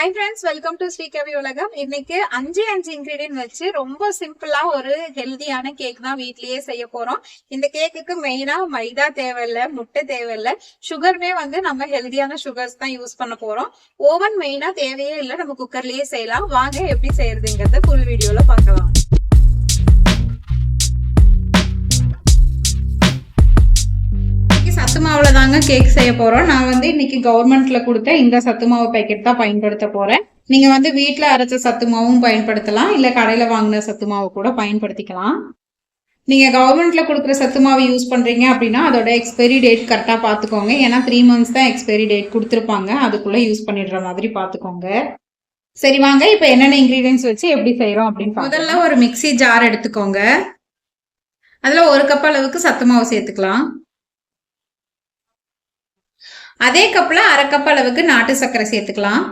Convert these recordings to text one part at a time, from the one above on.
Hi friends welcome to Srikavi Ulagam இன்னைக்கு அஞ்சு அஞ்சு இன்கிரீடியன்ட் வச்சு ரொம்ப சிம்பிளா ஒரு ஹெல்தியான கேக் தான் வீட்லயே செய்ய போறோம். இந்த கேக்குக்கு மெயினா மைதா தேவையில்ல முட்டை தேவையில்ல சுகருமே வந்து நம்ம ஹெல்தியான சுகர்ஸ் தான் யூஸ் பண்ண போறோம். ஓவன் மெயினா தேவையே இல்லை நம்ம குக்கர்லயே செய்யலாம். வாங்க எப்படி செய்யறதுங்கிறத ஃபுல் வீடியோல பார்க்கலாம். தாங்க கேக் செய்ய போறோம். நான் வந்து இன்னைக்கு கவர்மெண்ட்ல கொடுத்த இந்த சத்து மாவு பேக்கெட் தான் பயன்படுத்த போறேன். நீங்க வந்து வீட்ல அரைச்ச சத்து மாவும் பயன்படுத்தலாம். இல்ல கடையில வாங்கின சத்து மாவு கூட பயன்படுத்திக்கலாம். நீங்க கவர்மெண்ட்ல கொடுக்குற சத்து மாவு யூஸ் பண்றீங்க அப்படின்னா அதோட எக்ஸ்பைரி டேட் கரெக்டா பாத்துக்கோங்க ஏன்னா த்ரீ மந்த்ஸ் தான் எக்ஸ்பைரி டேட் கொடுத்துருப்பாங்க. அதுக்குள்ள யூஸ் பண்ணிடுற மாதிரி பாத்துக்கோங்க சரி வாங்க. இப்போ என்னென்ன இன்கிரீடியன்ஸ் வச்சு எப்படி செய்யறோம் அப்படின்னு முதல்ல ஒரு மிக்ஸி ஜார் எடுத்துக்கோங்க. அதுல ஒரு கப் அளவுக்கு சத்து மாவு சேர்த்துக்கலாம். அதே கப்பில் அரை கப் அளவுக்கு நாட்டு சர்க்கரை சேர்த்துக்கலாம்.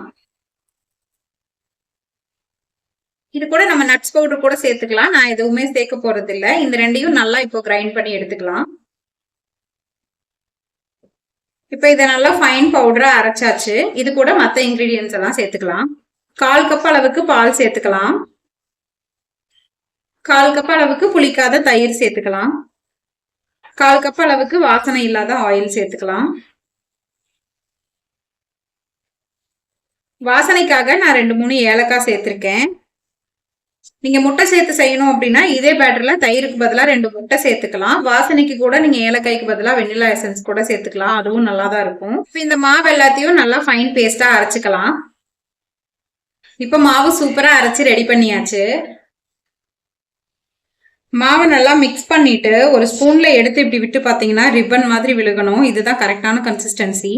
இது கூட நம்ம நட்ஸ் பவுடர் கூட சேர்த்துக்கலாம். நான் எதுவுமே சேர்க்க போறது இல்லை இந்த ரெண்டையும் நல்லா இப்போ கிரைண்ட் பண்ணி எடுத்துக்கலாம். இப்போ இதை நல்லா ஃபைன் பவுடரா அரைச்சாச்சு. இது கூட மற்ற இன்கிரீடியன்ஸ் எல்லாம் சேர்த்துக்கலாம். கால் கப் அளவுக்கு பால் சேர்த்துக்கலாம். கால் கப் அளவுக்கு புளிக்காத தயிர் சேர்த்துக்கலாம். கால் கப் அளவுக்கு வாசனை இல்லாத ஆயில் சேர்த்துக்கலாம். வாசனைக்காக நான் ரெண்டு மூணு ஏலக்காய் சேர்த்துருக்கேன். நீங்கள் முட்டை சேர்த்து செய்யணும் அப்படின்னா இதே பேட்டரில் தயிருக்கு பதிலாக ரெண்டு முட்டை சேர்த்துக்கலாம். வாசனைக்கு கூட நீங்கள் ஏலக்காய்க்கு பதிலாக வெண்ணிலா எசன்ஸ் கூட சேர்த்துக்கலாம். அதுவும் நல்லா தான் இருக்கும். இப்போ இந்த மாவு எல்லாத்தையும் நல்லா ஃபைன் பேஸ்ட்டாக அரைச்சிக்கலாம். இப்போ மாவு சூப்பராக அரைச்சு ரெடி பண்ணியாச்சு. மாவை நல்லா மிக்ஸ் பண்ணிட்டு ஒரு ஸ்பூனில் எடுத்து இப்படி விட்டு பார்த்தீங்கன்னா ரிப்பன் மாதிரி விழுகணும். இதுதான் கரெக்டான கன்சிஸ்டன்சி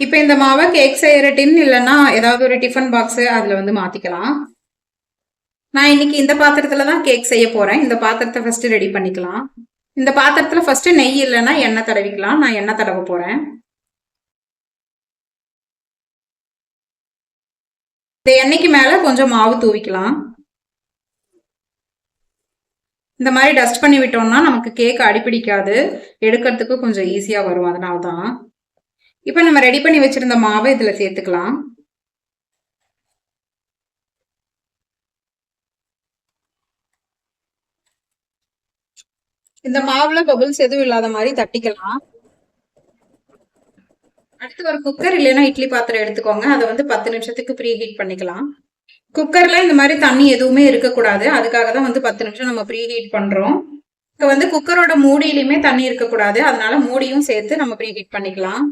இப்போ இந்த மாவை கேக் செய்யற டின் இல்லைன்னா ஏதாவது ஒரு டிஃபன் பாக்ஸ் அதுல வந்து மாத்திக்கலாம். நான் இன்னைக்கு இந்த பாத்திரத்தில் தான் கேக் செய்ய போறேன். இந்த பாத்திரத்தை ஃபர்ஸ்ட் ரெடி பண்ணிக்கலாம். இந்த பாத்திரத்துல ஃபர்ஸ்ட் நெய் இல்லைன்னா எண்ணெய் தடவிக்கலாம். நான் எண்ணெய் தடவ போறேன். இந்த எண்ணெய்க்கு மேல கொஞ்சம் மாவு தூவிக்கலாம். இந்த மாதிரி டஸ்ட் பண்ணி விட்டோம்னா நமக்கு கேக் அடிப்பிடிக்காது எடுக்கிறதுக்கு கொஞ்சம் ஈஸியா வரும். அதனால தான் இப்போ நம்ம ரெடி பண்ணி வச்சிருந்த மாவை இதுல சேர்த்துக்கலாம். இந்த மாவுல பபுள்ஸ் எதுவும் இல்லாத மாதிரி தட்டிக்கலாம். அடுத்து ஒரு குக்கர் இல்லைன்னா இட்லி பாத்திரம் எடுத்துக்கோங்க. அதை வந்து பத்து நிமிஷத்துக்கு ப்ரீ ஹீட் பண்ணிக்கலாம் குக்கர்ல இந்த மாதிரி தண்ணி எதுவுமே இருக்கக்கூடாது. அதுக்காக தான் வந்து பத்து நிமிஷம் நம்ம ப்ரீ ஹீட் பண்றோம். இப்போ வந்து குக்கரோட மூடியிலுமே தண்ணி இருக்கக்கூடாது. அதனால மூடியும் சேர்த்து நம்ம ப்ரீ ஹீட் பண்ணிக்கலாம்.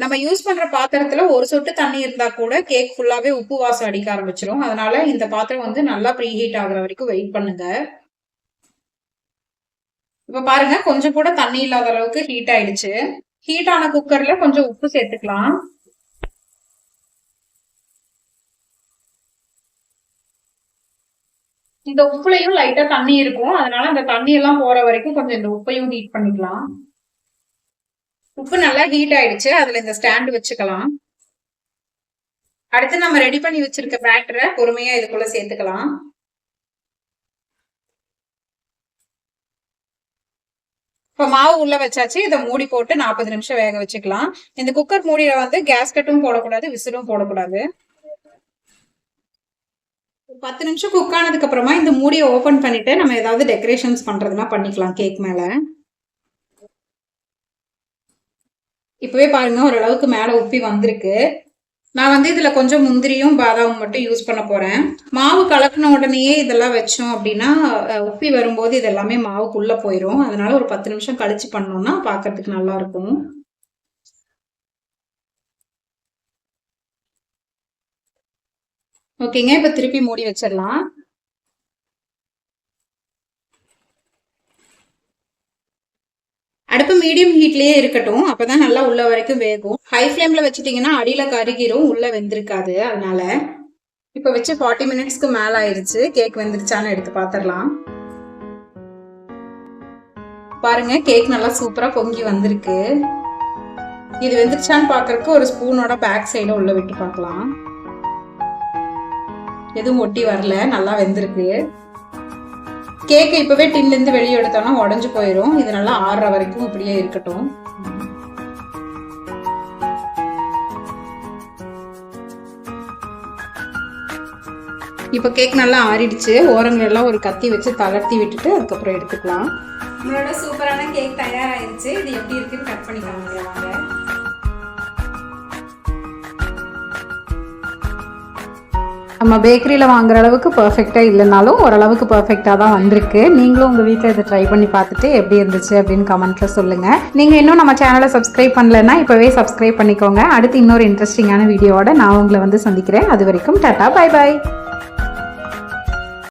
நம்ம யூஸ் பண்ற பாத்திரத்துல ஒரு சொட்டு தண்ணி இருந்தா கூட கேக் ஃபுல்லாவே உப்பு வாசம் அடிக்க ஆரம்பிச்சிடும் அதனால இந்த பாத்திரம் வந்து நல்லா ப்ரீ ஹீட் ஆகுற வரைக்கும் வெயிட் பண்ணுங்க. இப்ப பாருங்க கொஞ்சம் கூட தண்ணி இல்லாத அளவுக்கு ஹீட் ஆயிடுச்சு. ஹீட் ஆன குக்கர்ல கொஞ்சம் உப்பு சேர்த்துக்கலாம். இந்த உப்புலையும் லைட்டா தண்ணி இருக்கும். அதனால அந்த தண்ணி எல்லாம் போற வரைக்கும் கொஞ்சம் இந்த உப்பையும் ஹீட் பண்ணிக்கலாம். உப்பு நல்லா ஹீட் ஆயிடுச்சு. அதுல இந்த ஸ்டாண்ட் வச்சுக்கலாம். அடுத்து நம்ம ரெடி பண்ணி வச்சிருக்க பேட்டரை பொறுமையா இதுக்குள்ள சேர்த்துக்கலாம். இப்ப மாவு உள்ள வச்சாச்சு. இதை மூடி போட்டு நாற்பது நிமிஷம் வேக வச்சுக்கலாம். இந்த குக்கர் மூடியில வந்து கேஸ் கட்டும் போடக்கூடாது விசிலும் போடக்கூடாது. பத்து நிமிஷம் குக் ஆனதுக்கு அப்புறமா இந்த மூடியை ஓபன் பண்ணிட்டு நம்ம ஏதாவது டெக்கரேஷன்ஸ் பண்றதுனா பண்ணிக்கலாம் கேக் மேல. இப்போவே பாருங்க ஓரளவுக்கு மேலே உப்பி வந்திருக்கு. நான் வந்து இதில் கொஞ்சம் முந்திரியும் பாதாமும் மட்டும் யூஸ் பண்ண போகிறேன் மாவு கலக்கின உடனேயே இதெல்லாம் வச்சோம் அப்படின்னா உப்பி வரும்போது இதெல்லாமே மாவுக்குள்ளே போயிடும் அதனால ஒரு பத்து நிமிஷம் கழிச்சு பண்ணோம்னா பார்க்கறதுக்கு நல்லா இருக்கும். ஓகேங்க இப்போ திருப்பி மூடி வச்சிடலாம். அடுப்பு மீடியம் ஹீட்லயே இருக்கட்டும். அப்பதான் நல்லா உள்ள வரைக்கும் வேகும். ஹை ஃப்ளேம்ல வச்சுட்டீங்கன்னா அடியில கருகிரும் உள்ள வெந்திருக்காது. அதனால இப்ப வச்சு ஃபார்ட்டி மினிட்ஸ்க்கு மேல ஆயிருச்சு. கேக் வெந்துருச்சான்னு எடுத்து பாத்திரலாம். பாருங்க கேக் நல்லா சூப்பரா பொங்கி வந்திருக்கு. இது வெந்துருச்சான்னு பாக்குறதுக்கு ஒரு ஸ்பூனோட பேக் சைடில் உள்ள விட்டு பார்க்கலாம் எதுவும் ஒட்டி வரல. நல்லா வெந்திருக்கு. கேக்கு இப்போவே டின்லேருந்து வெளியே எடுத்தோம்னா உடஞ்சு போயிடும் இது நல்லா ஆறுற வரைக்கும் இப்படியே இருக்கட்டும். இப்போ கேக் நல்லா ஆறிடுச்சு. ஓரங்கள் எல்லாம் ஒரு கத்தி வச்சு தளர்த்தி விட்டுட்டு அதுக்கப்புறம் எடுத்துக்கலாம். உங்களோட சூப்பரான கேக் தயாராகிடுச்சு இது எப்படி இருக்குன்னு கட் பண்ணிக்கலாம் வாங்க. நம்ம பேக்கரியில் வாங்குற அளவுக்கு பர்ஃபெக்டாக இல்லைனாலும் ஓரளவுக்கு பர்ஃபெக்டாக தான் வந்திருக்கு. நீங்களும் உங்கள் வீட்டில் இதை ட்ரை பண்ணி பார்த்துட்டு எப்படி இருந்துச்சு அப்படின்னு கமெண்ட்டில் சொல்லுங்கள் நீங்கள் இன்னும் நம்ம சேனலை சப்ஸ்கிரைப் பண்ணலன்னா இப்போவே சப்ஸ்கிரைப் பண்ணிக்கோங்க. அடுத்து இன்னொரு இன்ட்ரெஸ்டிங்கான வீடியோவோட நான் உங்களை வந்து சந்திக்கிறேன். அது வரைக்கும் டாட்டா பை பாய்